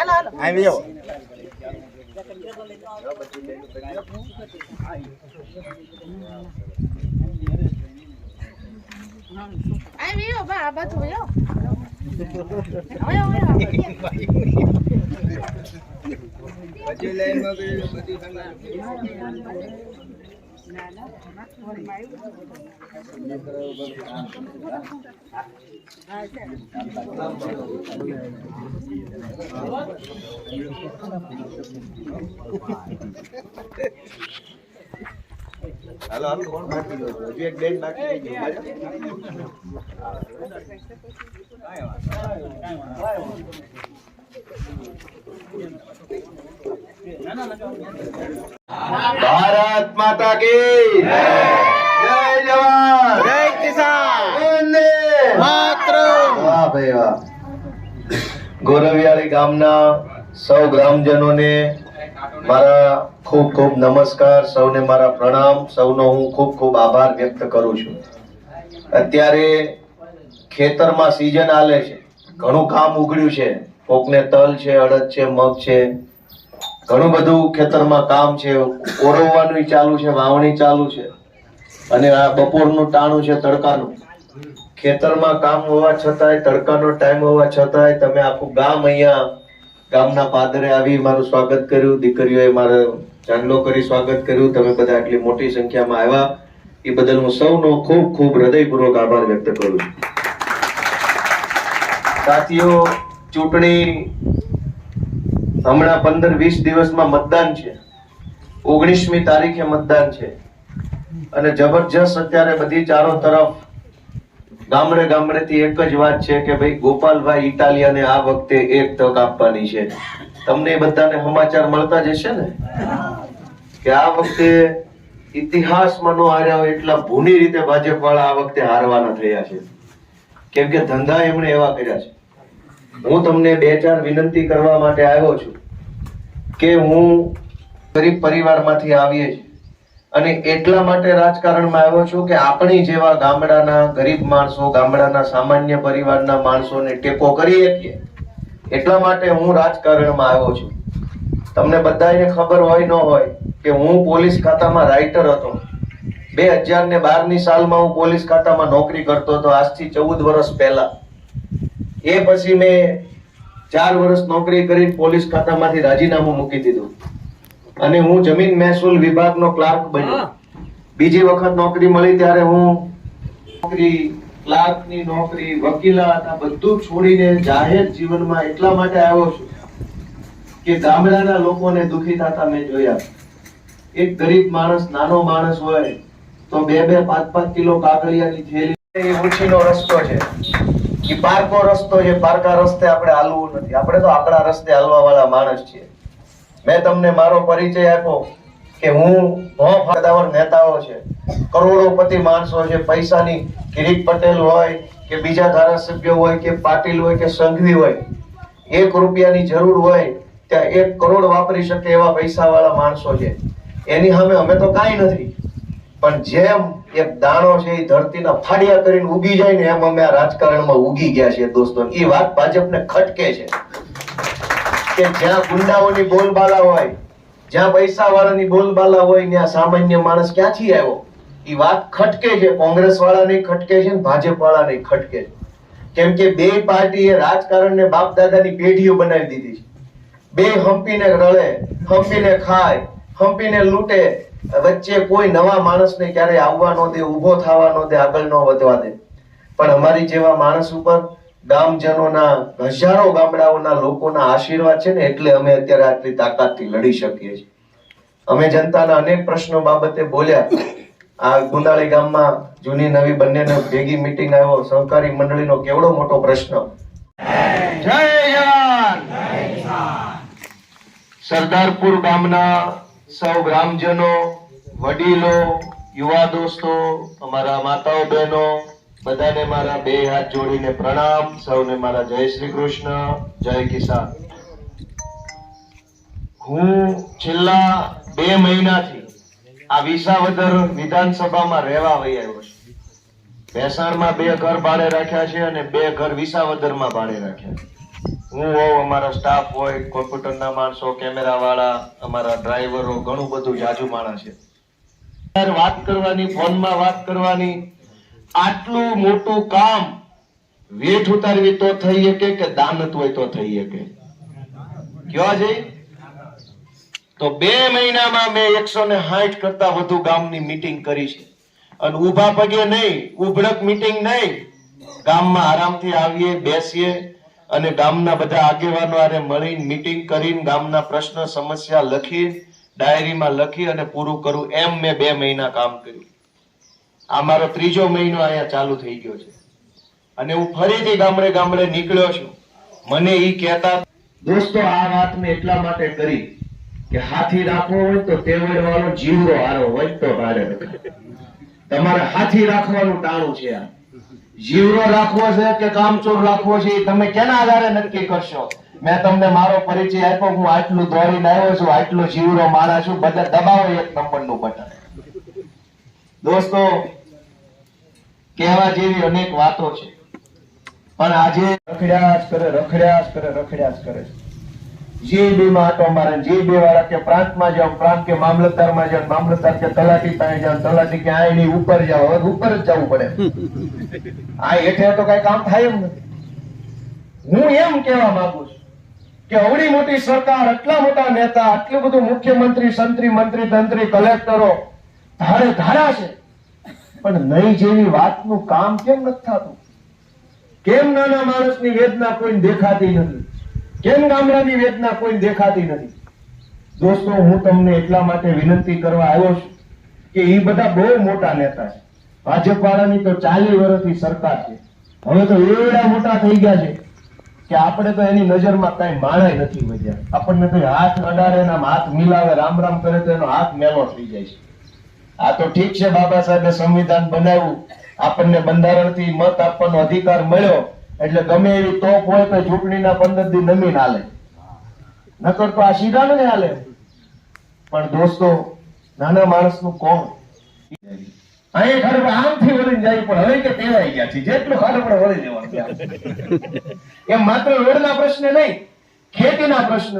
હાલો હાલો આવી જાઓ આવી ગયો બા આ બાજુ વયો વયો વયો હાલો હાલો કોણ બાકી રહ્યો છે? હજુ એક બેન બાકી રહી ગઈ. ભારત માતા કી જય જવાન જય કિસાન વંદે માતરમ વાહ ભાઈ વાહ ગોરવિયાળી ગામના સૌ ગ્રામજનોને મારા ખૂબ ખૂબ નમસ્કાર, સૌને મારા પ્રણામ, સૌનો હું ખૂબ ખૂબ આભાર વ્યક્ત કરું છું. અત્યારે ખેતરમાં સિઝન આલે છે. ઘણું કામ ઉગડ્યું છે. કોકને તલ છે, અડદ છે, મગ છે. ઘણું બધું ખેતરમાં કામ છે. ઓરવવાનું ચાલુ છે, વાવણી ચાલુ છે. અને આ બપોરનું ટાણું છે, તડકાનું. ખેતરમાં કામ હોવા છતાંય, તડકાનો ટાઈમ હોવા છતાંય તમે આખું ગામ અહીંયા ગામના પાદરે આવી મારું સ્વાગત કર્યું. દીકરીઓએ મારો ચાંદલો કરી સ્વાગત કર્યું. તમે બધા આટલી મોટી સંખ્યામાં આવ્યા. એ બદલ હું સૌનો ખૂબ ખૂબ હૃદયપૂર્વક આભાર વ્યક્ત કરું છું. સાથીઓ, ચૂંટણી હમણાં પંદર વીસ દિવસમાં મતદાન છે. ઓગણીસમી તારીખે મતદાન છે. અને જબરજસ્ત અત્યારે બધી ચારો તરફ ગામડે ગામડેથી એક જ વાત છે કે ભાઈ, ગોપાલભાઈ ઇટાલિયાને આ વખતે એક તક આપવાની છે. તમને બધાને સમાચાર મળતા જ હશે ને? કે આ વખતે ઇતિહાસમાં નો હાર્યા હોય એટલા ભૂની રીતે ભાજપ વાળા આ વખતે હારવાના થયા છે. કેમ કે ધંધા એમણે એવા કર્યા છે. હું તમને બે ચાર વિનંતી કરવા માટે આવ્યો છું કે હું ગરીબ પરિવારમાંથી આવીએ છીએ અને એટલા માટે રાજકારણમાં આવ્યો છું કે આપણી જેવા ગામડાના ગરીબ માણસો, ગામડાના સામાન્ય પરિવારના માણસોને ટેકો કરી શકીએ, એટલા માટે હું રાજકારણમાં આવ્યો છું. તમને બધાને ખબર હોય, ન હોય કે હું પોલીસ ખાતામાં રાઇટર હતો. બે હજાર ને બારની સાલમાં હું પોલીસ ખાતામાં નોકરી કરતો હતો, આજથી ચૌદ વર્ષ પહેલા. એ પછી મેં ચાર વર્ષ નોકરી કરી પોલીસ ખાતામાંથી રાજીનામું મૂકી દીધું. અને હું જમીન મહેસૂલ વિભાગનો ક્લાર્ક બન્યો. બીજી વખત નોકરી મળી ત્યારે હું નોકરી ક્લાર્કની નોકરી વકીલાત આ બધું છોડીને જાહેર જીવનમાં એટલા માટે આવ્યો છું કે ગામડાના લોકોને દુખી થતા મેં જોયા. એક ગરીબ માણસ નાનો માણસ હોય તો બે બે પાંચ પાંચ કિલો કાગળિયાની થેલી એ ઉછીનો રસ્તો છે. એ પારકો રસ્તો છે. પારકા રસ્તે આપણે હાલવું નથી. આપણે તો આપણા રસ્તે હાલવા વાળા માણસ છીએ. મેં તમને મારો પરિચય આપ્યો કે હું ફાયદાવર નેતાઓ છે. કરોડોપતિ માણસો છે, પૈસાની કિરીટ પટેલ હોય કે બીજા ધારાસભ્ય હોય કે પાટીલ હોય કે સંઘવી હોય, એક રૂપિયાની જરૂર હોય ત્યાં એક કરોડ વાપરી શકે એવા પૈસા વાળા માણસો છે. એની સામે અમે તો કાંઈ નથી. પણ જેમ એક દાણો છે એ ધરતીના ફાડિયા કરીને ઉગી જાય ને એમ અમે આ રાજકારણમાં ઉગી ગયા છે દોસ્તો. એ વાત ભાજપને ખટકે છે. કે જ્યાં ગુંડાઓની બોલબાલા હોય, જ્યાં પૈસા વાળાની બોલબાલા હોય, ત્યાં સામાન્ય માણસ ક્યાંથી આવ્યો? એ વાત ખટકે છે કોંગ્રેસ વાળાને ખટકે છે ને ભાજપ વાળાને ખટકે છે. કેમ કે બે પાર્ટીએ રાજકારણને બાપ દાદાની પેઢીઓ બનાવી દીધી છે. બે હંપીને રળે, હંપીને ખાય, હંપીને લૂંટે, વચ્ચે કોઈ નવા માણસને ક્યારે આવવા ન દે, ઊભો થવા ન દે, આગળ ન વધવા દે. પણ અમારી જેવા માણસ ઉપર ગામજનોના, હજારો ગામડાઓના લોકોના આશીર્વાદ છે ને એટલે અમે અત્યારે આટલી તાકાતથી લડી શકીએ છીએ. અમે જનતાના અનેક પ્રશ્નો બાબતે બોલ્યા. આ ગુંદાળી ગામમાં જૂની નવી બંનેને ભેગી મીટિંગ આવ્યો. સહકારી મંડળીનો કેવડો મોટો પ્રશ્ન? સરદારપુર ગામના સૌ ગ્રામજનો, વડીલો, યુવા દોસ્તો, અમારા માતાઓ, બહેનો બધાને મારા બે હાથ જોડીને પ્રણામ. સૌને મારા જય શ્રી કૃષ્ણ. જય કિસાન. હું છેલ્લા બે મહિનાથી આ વિસાવદર વિધાનસભામાં રહેવા વહી આવ્યો છું. ભેસાણમાં બે ઘર ભાડે રાખ્યા છે અને બે ઘર વિસાવદરમાં ભાડે રાખ્યા હું હોઉં અમારા સ્ટાફ હોય કોમ્પ્યુટરના માણસો કેમેરા વાળા અમારા ડ્રાઈવરો ઘણું બધું જાજુ માણસ છે. વાત કરવાની, ફોનમાં વાત કરવાની આટલું મોટું કામ વેઠ ઉતારવી તો થઈ શકે કે દાનત હોય તો થઈ શકે? કયો છે તો બે મહિનામાં મેં એકસો ને સાઠ કરતા વધુ ગામની મીટિંગ કરી છે. અને ઊભા પગે નહીં, ઉભડક મીટિંગ નહીં. ગામમાં આરામથી આવીએ, બેસીએ અને ગામના બધા આગેવાનો આરે મળીને મીટિંગ કરીને ગામના પ્રશ્ન, સમસ્યા લખી ડાયરીમાં લખી અને પૂરું કરું. એમ મેં બે મહિના કામ કર્યું. આ મારો ત્રીજો મહિનો અહીંયા ચાલુ થઈ ગયો છે. અને હું ફરીથી ગામડે ગામડે નીકળ્યો છું. મને ઈ કહેતા દોસ્તો, આ વાત મેં એટલા માટે કરી કે હાથી રાખવો હોય તો તેવડ વાળો જીવરો હારો હોય તો ભારે તમારે હાથી રાખવાનું ટાણું છે આ. જીવડો રાખવો છે કે કામચોર રાખવો છે એ તમે કેના આધારે નક્કી કરશો? મેં તમને મારો પરિચય આપ્યો, હું આટલું દોડીને આવ્યો છું, આટલો જીવરો મારા છું. બધા દબાવો એક નંબરનું બટન. દોસ્તો કહેવા જેવી અનેક વાતો છે. પણ આજે રખડ્યા જ કરે રખડ્યા જ કરે રખડ્યા જ કરે જીબી માં આટો મારે જીબી વાળા કે પ્રાંતમાં જાઓ, પ્રાંત કે મામલતદારમાં જાઓ, મામલતદાર કે તલાટી પાસે જાઓ, તલાટી કે આ ઉપર જાઓ ઉપર જ જવું પડે. આ હેઠે તો કઈ કામ થાય એમ નથી. હું એમ કહેવા માંગુ છું કે અવડી મોટી સરકાર, આટલા મોટા નેતા, આટલું બધું મુખ્યમંત્રી, સંત્રી, મંત્રી, તંત્રી, કલેક્ટરો ધારે ધારા છે. પણ નહીં જેવી વાતનું કામ કેમ નથી થતું? કેમ નાના માણસની વેદના કોઈને દેખાતી નથી? કેમ ગામડાની વેદના કોઈને દેખાતી નથી? દોસ્તો, હું તમને એટલા માટે વિનંતી કરવા આવ્યો છું કે એ બધા બહુ મોટા નેતા છે. ભાજપ વાળાની તો ચાલી વર્ષથી સરકાર છે. હવે તો એવડા મોટા થઈ ગયા છે કે આપણે તો એની નજરમાં કઈ માણાય નથી વધ્યા. આપણને તો હાથ અડાડે હાથ મિલાવે, રામ રામ કરે તો એનો હાથ મેલો થઈ જાય છે. આ તો ઠીક છે બાબા સાહેબે સંવિધાન બનાવ્યું. આપણને બંધારણથી મત આપવાનો અધિકાર મળ્યો. એટલે ગમે એવી તોપ હોય તો ચૂંટણીના પંદર દી નમી હાલે. નકર તો આ સીધા ને હાલે. પણ દોસ્તો, નાના માણસનું કોણ? અહીં ખરે આમથી વળીને જાય પણ હવે કે ટેવાઈ ગયા છે. જેટલું ખરે પણ વળી જવાનું એમ માત્ર રોડના પ્રશ્ન નહીં, ખેતીના પ્રશ્ન